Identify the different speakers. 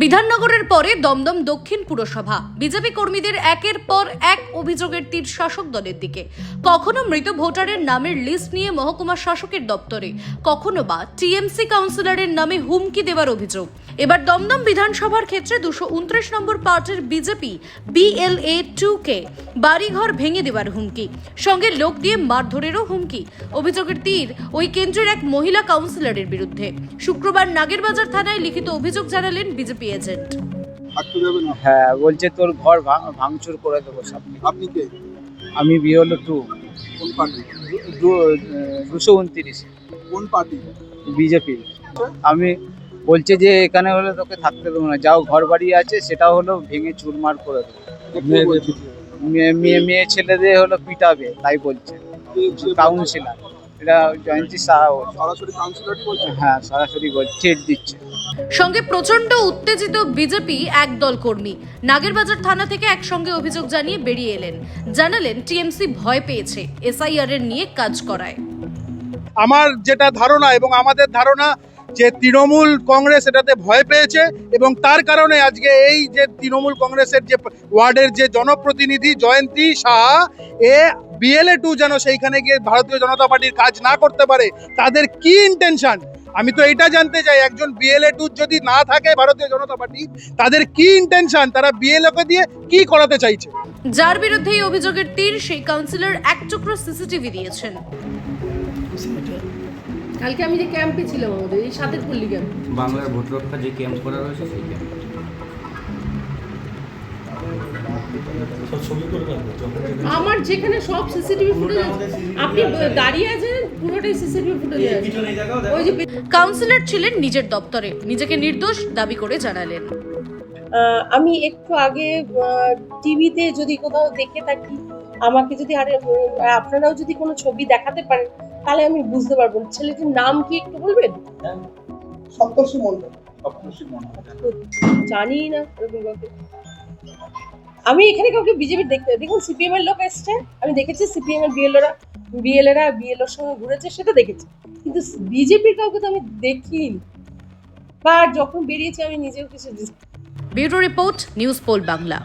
Speaker 1: বিধাননগরের পরে দমদম দক্ষিণ পুরসভা। বিজেপি কর্মীদের একের পর এক অভিযোগের তীর শাসক দলের দিকে। কখনো মৃত ভোটারের নামের লিস্ট নিয়ে মহকুমা শাসকের দপ্তরে, কখনো বা টিএমসি কাউন্সিলরের নামে হুমকি দেওয়ার অভিযোগ। এবার দমদম বিধানসভার ক্ষেত্রে দুশো উনত্রিশ নম্বর পার্টির বিজেপি বিএলএ টু কে বাড়িঘর ভেঙে দেওয়ার হুমকি। সঙ্গে লোক দিয়ে মারধরেরও হুমকি। অভিযোগের তীর ওই কেন্দ্রের এক মহিলা কাউন্সিলরের বিরুদ্ধে। শুক্রবার নাগেরবাজার থানায় লিখিত অভিযোগ জানালেন বিজেপি এজেন্ট।
Speaker 2: হ্যাঁ বলছে তোর ঘর ভাঙ- ভাঙচুর করে দেবো সব
Speaker 3: আপনি কে?
Speaker 2: আমি বিহলো টু
Speaker 3: কোন পার্টি?
Speaker 2: দুশো উনত্রিশ।
Speaker 3: কোন পার্টি?
Speaker 2: বিজেপি। আমি বলছে যে এখানে হলে তোকে থাকতে দেবো না। যাও ঘর বাড়ি আছে সেটা হলো ভেঙে চুরমার করে দেবো। মেয়ে মেয়ে মেয়ে ছেলেদের হলো পিটাবে তাই বলছে। কাউন্সিলার এটা জয়ন্তী সাহা
Speaker 3: সরাসরি কাউন্সিলরই বলছে?
Speaker 2: হ্যাঁ সরাসরি বলছে দিচ্ছে।
Speaker 1: সঙ্গে প্রচণ্ড উত্তেজিত বিজেপি একদল কর্মী। নাগেরবাজার থানা থেকে একসঙ্গে অভিযোগ জানিয়ে বেরিয়ে এলেন। জানালেন টিএমসি ভয় পেয়েছে এসআইআর এর নিয়ে কাজ করায়।
Speaker 4: আমার যেটা ধারণা এবং আমাদের ধারণা যে তৃণমূল কংগ্রেস এটাতে ভয় পেয়েছে এবং তার কারণে আজকে এই যে তৃণমূল কংগ্রেসের যে ওয়ার্ডের যে জনপ্রতিনিধি জয়ন্তী শাহ এ বিএলএ টু যেন সেইখানে গিয়ে ভারতীয় জনতা পার্টির কাজ না করতে পারে, তাদের কি ইন্টেনশন আমি তো এটা জানতে চাই, একজন বিএলএ টু যদি না থাকে ভারতীয় জনতা পার্টি, তাদের কি ইন্টেনশন তারা বিএলএ কে দিয়ে কি করাতে চাইছে?
Speaker 1: যার বিরুদ্ধে এই অভিযোগের তীর, সেই কাউন্সিলর এক টুকরো সিসিটিভি দিয়েছেন।
Speaker 5: কালকে আমি যে ক্যাম্পে ছিলাম আমাদের এই সাতের পল্লী ক্যাম্প।
Speaker 6: বাংলার ভোট রক্ষা যে ক্যাম্প করা রয়েছে সেই ক্যাম্প।
Speaker 5: আমার যেখানে সব সিসিটিভি ফুটেজ আপনি দাঁড়িয়ে আছেন পুরোটাই সিসিটিভি ফুটেজ ওই যে
Speaker 1: কাউন্সিলর ছিলেন নিজের দপ্তরে নিজেকে নির্দোষ দাবি করে জানালেন।
Speaker 7: আমি একটু আগে টিভিতে যদি কোথাও দেখে থাকি আমাকে যদি আরে আপনারাও যদি কোনো ছবি দেখাতে পারেন তাহলে আমি বুঝতে পারব ছেলেটির নাম কি একটু বলবেন?
Speaker 3: সপ্তর্ষি মন্ডল
Speaker 7: জানি না আমি এখানে কাউকে বিজেপি দেখতে দেখুন সিপিএম এর লোক এসছে আমি দেখেছি সিপিএম এর বিএলওরা বিএলএরা বিএলওর সঙ্গে ঘুরেছে সেটা দেখেছি। কিন্তু বিজেপির কাউকে তো আমি দেখিনি। বা যখন বেরিয়েছি আমি নিজেও কিছু
Speaker 1: bureau report news Pole Bangla.